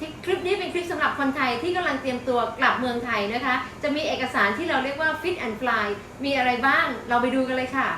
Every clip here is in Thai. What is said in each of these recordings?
ที่คลิปนี้เป็นคลิปสำหรับคนไทยที่กำลังเตรียมตัวกลับเมืองไทยนะคะ จะมีเอกสารที่เราเรียกว่า Fit and Fly มีอะไรบ้าง เราไปดูกันเลยค่ะ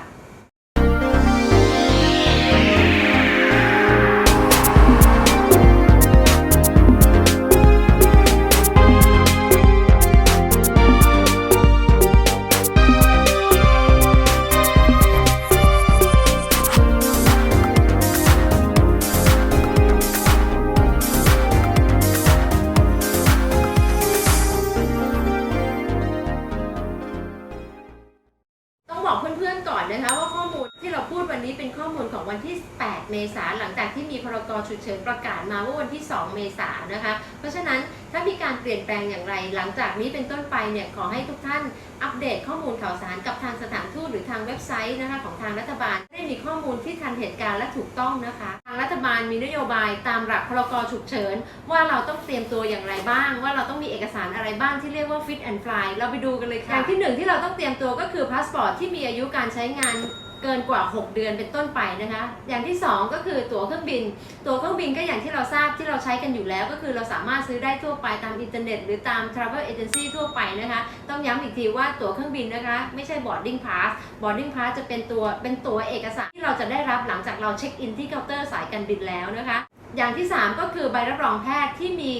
วันที่ 8 เมษายนหลังจากที่มีพรกฉุกเฉินประกาศมาว่าวันที่ 2 เมษายนนะคะ เพราะฉะนั้นถ้ามีการเปลี่ยนแปลงอย่างไร หลังจากนี้เป็นต้นไปเนี่ยขอให้ทุกท่านอัปเดตข้อมูลข่าวสารกับทางสถานทูตหรือทางเว็บไซต์นะคะของทางรัฐบาล ได้มีข้อมูลที่ทันเหตุการณ์และถูกต้องนะคะ ทางรัฐบาลมีนโยบายตามหลักพรกฉุกเฉิน ว่าเราต้องเตรียมตัวอย่างไรบ้าง ว่าเราต้องมีเอกสารอะไรบ้างที่เรียกว่า fit and fly เราไปดูกันเลยค่ะอย่างที่หนึ่งที่เราต้องเตรียมตัวก็คือพาสปอร์ตที่มีอายุการใช้งาน เกินกว่า 6 เดือนเป็นต้นไปนะคะ อย่างที่ 2 ก็คือตั๋วเครื่องบิน ตั๋วเครื่องบินก็อย่างที่เราทราบที่เราใช้กันอยู่แล้ว ก็คือเราสามารถซื้อได้ทั่วไปตามอินเทอร์เน็ต หรือตาม travel agency ทั่วไปนะคะ ต้องย้ำอีกทีว่าตั๋วเครื่องบินนะคะ ไม่ใช่ boarding pass boarding pass จะเป็นตัวเป็นตั๋วเอกสารที่เราจะได้รับหลังจากเราเช็คอินที่เคาน์เตอร์สายการบินแล้วนะคะ อย่างที่ 3 ก็คือใบรับรองแพทย์ที่มี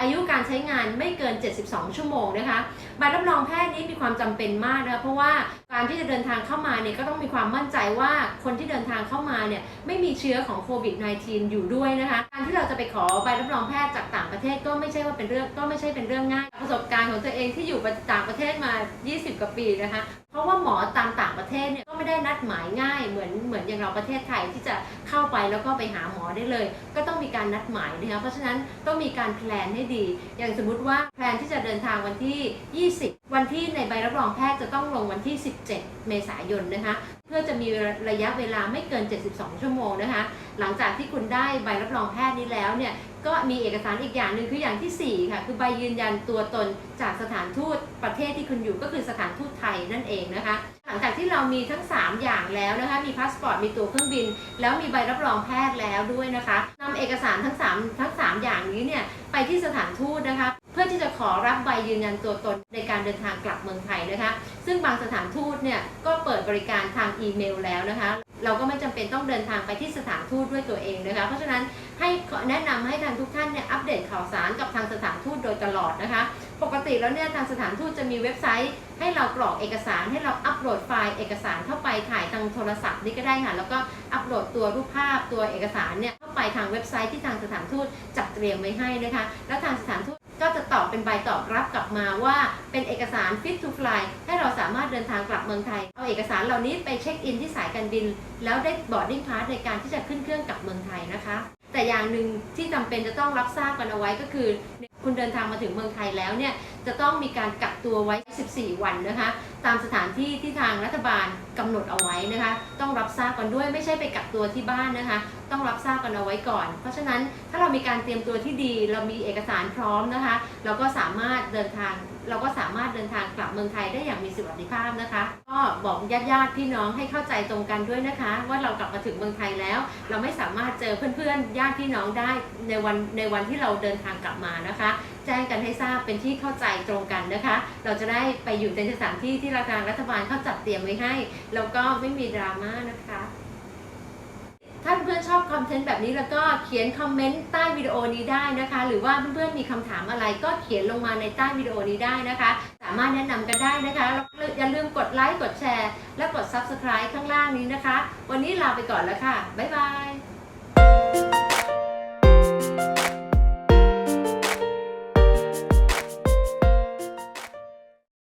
อายุการใช้งานไม่เกิน 72 ชั่วโมงนะคะใบรับรองแพทย์นี้มีความจำเป็นมากนะคะเพราะว่าการที่จะเดินทางเข้ามาเนี่ยก็ต้องมีความมั่นใจว่าคนที่เดินทางเข้ามาเนี่ยไม่มีเชื้อของโควิด -19 อยู่ด้วยนะคะการที่เราจะไปขอใบรับรองแพทย์จากต่างประเทศก็ไม่ใช่ว่าเป็นเรื่องก็ไม่ใช่เป็นเรื่องง่ายประสบการณ์ของตัวเองที่อยู่ต่างประเทศมา 20 กว่าปีนะคะ เพราะว่าหมอตามต่างประเทศเนี่ยก็ไม่ได้นัดหมายง่ายเหมือนเหมือนอย่างเราประเทศไทยที่จะเข้าไปแล้วก็ไปหาหมอได้เลย ก็ต้องมีการนัดหมายนะคะเพราะฉะนั้นต้องมีการแพลนให้ดี อย่างสมมุติว่าแพลนที่จะเดินทางวันที่ 20 วันที่ในใบรับรองแพทย์จะต้องลงวันที่ 17 เมษายนนะคะเพื่อจะมีระยะเวลาไม่เกิน 72 ชั่วโมงนะคะ หลังจากที่คุณได้ใบรับรองแพทย์นี้แล้วเนี่ย ก็มีเอกสารอีกอย่างหนึ่งคืออย่างทีสี่ 4 ค่ะ คือใบยืนยันตัวตนจากสถานทูตประเทศที่คุณอยู่ก็คือสถานทูตไทยนั่นเองนะคะ หลังจากที่เรามีทั้ง 3 อย่างแล้วนะคะ มีพาสปอร์ตมีตั๋วเครื่องบิน แล้วมีใบรับรองแพทย์แล้วด้วยนะคะนำเอกสารทั้ง 3 ทั้ง 3 อย่างนี้เนี่ยไปที่สถานทูตนะคะ เพื่อที่จะขอรับใบยืนยันตัวตนในการเดินทางกลับเมืองไทยนะคะ ซึ่งบางสถานทูตเนี่ยก็เปิดบริการทางอีเมลแล้วนะคะ เราก็ไม่จำเป็นต้องเดินทางไปที่สถานทูตด้วยตัวเองนะคะ เพราะฉะนั้น ให้แนะนำให้ทางทุกท่านเนี่ยอัปเดตข่าวสารกับทางสถานทูตโดยตลอดนะคะ ปกติแล้วเนี่ยทางสถานทูตจะมีเว็บไซต์ ให้เรากรอกเอกสารให้เราอัปโหลดไฟล์เอกสารเข้าไปถ่ายทางโทรศัพท์นี่ก็ได้ค่ะ แล้วก็อัปโหลดตัวรูปภาพตัวเอกสารเนี่ยเข้าไปทางเว็บไซต์ที่ทางสถานทูตจัดเตรียมไว้ให้นะคะ แล้วทางสถานทูตก็จะตอบเป็นใบตอบรับกลับมาว่าเป็นเอกสาร fit to fly ให้เราสามารถเดินทางกลับเมืองไทย เอาเอกสารเหล่านี้ไปเช็คอินที่สายการบิน แล้วได้ boarding pass ในการที่จะขึ้นเครื่องกลับเมืองไทยนะคะ แต่อย่างหนึ่งที่จำเป็นจะต้องรับทราบกันเอาไว้ก็คือ คุณเดินทางมาถึงเมืองไทยแล้วเนี่ย จะต้องมีการกักตัวไว้ 14 วันนะคะ ตามสถานที่ที่ทางรัฐบาลกำหนดเอาไว้นะคะ ต้องรับทราบกันด้วยไม่ใช่ไปกักตัวที่บ้านนะคะ ต้องรับทราบกันเอาไว้ก่อน เพราะฉะนั้นถ้าเรามีการเตรียมตัวที่ดี เรามีเอกสารพร้อมนะคะ เราก็สามารถเดินทางเราก็สามารถเดินทางกลับเมืองไทยได้อย่างมีสวัสดิภาพนะคะ ก็บอกญาติญาติๆพี่น้องให้เข้าใจตรงกันด้วยนะคะ ว่าเรากลับมาถึงเมืองไทยแล้ว เราไม่สามารถเจอเพื่อนๆญาติพี่น้องได้ในวันในวันที่เราเดินทางกลับมานะคะ แจ้งกันให้ทราบเป็นที่เข้าใจตรงกันนะคะ เราจะได้ไปอยู่ในสถานที่ที่ทางรัฐบาลเขาจัดเตรียมไว้ให้ แล้วก็ไม่มีดราม่านะคะถ้าเพื่อนๆชอบคอนเทนต์แบบนี้แล้วก็เขียนคอมเมนต์ใต้วิดีโอนี้ได้นะคะ หรือว่าเพื่อนๆมีคำถามอะไรก็เขียนลงมาในใต้วิดีโอนี้ได้นะคะ สามารถแนะนำกันได้นะคะอย่าลืมกดไลค์กดแชร์ และกด Subscribe ข้างล่างนี้นะคะ วันนี้ลาไปก่อนแล้วค่ะ บ๊ายบาย